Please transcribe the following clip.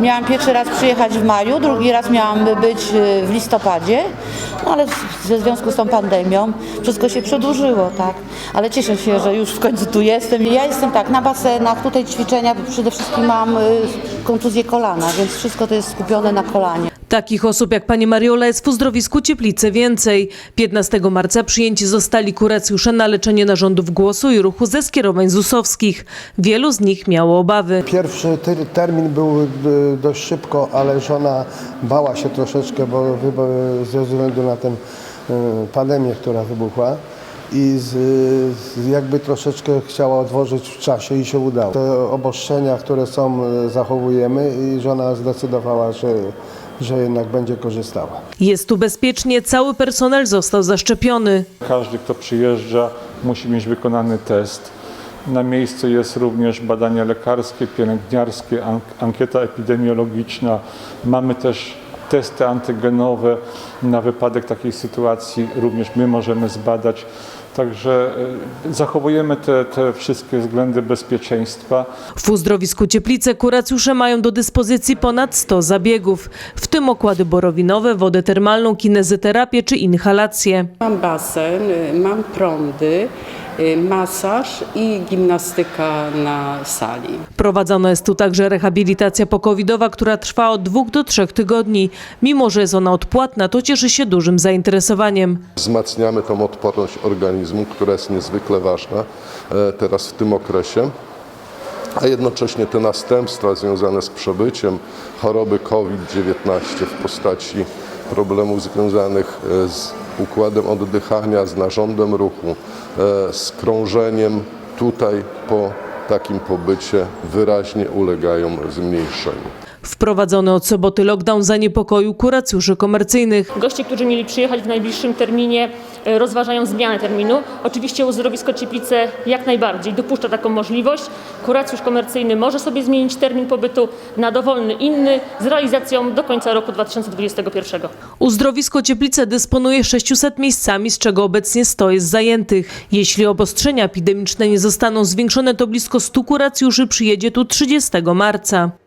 Miałam pierwszy raz przyjechać w maju, drugi raz miałam być y, w listopadzie, no ale w- związku z tą pandemią wszystko się przedłużyło, tak. Ale cieszę się, że już w końcu tu jestem. Ja jestem tak, na basenach, tutaj ćwiczenia, przede wszystkim mam y, kontuzję kolana, więc wszystko to jest skupione na kolanie. Takich osób jak pani Mariola jest w uzdrowisku Cieplice więcej. 15 marca przyjęci zostali kuracjusze na leczenie narządów głosu i ruchu ze skierowań ZUS-owskich. Wielu z nich miało obawy. Pierwszy termin był y, dość szybko, ale żona bała się troszeczkę, bo ze względu na tę y, pandemię, która wybuchła i z, z jakby troszeczkę chciała odłożyć w czasie i się udało. Te obostrzenia, które są, y, zachowujemy i żona zdecydowała, że, że jednak będzie korzystała. Jest tu bezpiecznie, cały personel został zaszczepiony. Każdy, kto przyjeżdża, musi mieć wykonany test. Na miejscu jest również badania lekarskie, pielęgniarskie, an- ankieta epidemiologiczna. Mamy też testy antygenowe na wypadek takiej sytuacji. Również my możemy zbadać. Także e, zachowujemy te, te wszystkie względy bezpieczeństwa. W uzdrowisku Cieplice kuracjusze mają do dyspozycji ponad 100 zabiegów, w tym okłady borowinowe, wodę termalną, kinezyterapię czy inhalację. Mam basen, y, mam prądy, masaż i gimnastyka na sali. Prowadzona jest tu także rehabilitacja pokowidowa, która trwa od dwóch do trzech tygodni. Mimo, że jest ona odpłatna, to cieszy się dużym zainteresowaniem. wzmacniamy tą odporność organizmu, która jest niezwykle ważna e, teraz w tym okresie. A jednocześnie te następstwa związane z przebyciem choroby COVID-19 w postaci problemów związanych e, z układem oddychania, z narządem ruchu, e, z krążeniem, tutaj po takim pobycie wyraźnie ulegają zmniejszeniu. Wprowadzony od soboty lockdown zaniepokoił kuracjuszy komercyjnych. Goście, którzy mieli przyjechać w najbliższym terminie, e, rozważają zmianę terminu. Oczywiście uzdrowisko Cieplice jak najbardziej dopuszcza taką możliwość. Kuracjusz komercyjny może sobie zmienić termin pobytu na dowolny inny z realizacją do końca roku 2021. Uzdrowisko Cieplice dysponuje 600 miejscami, z czego obecnie 100 jest zajętych. Jeśli obostrzenia epidemiczne nie zostaną zwiększone, to blisko 100 kuracjuszy przyjedzie tu 30 marca.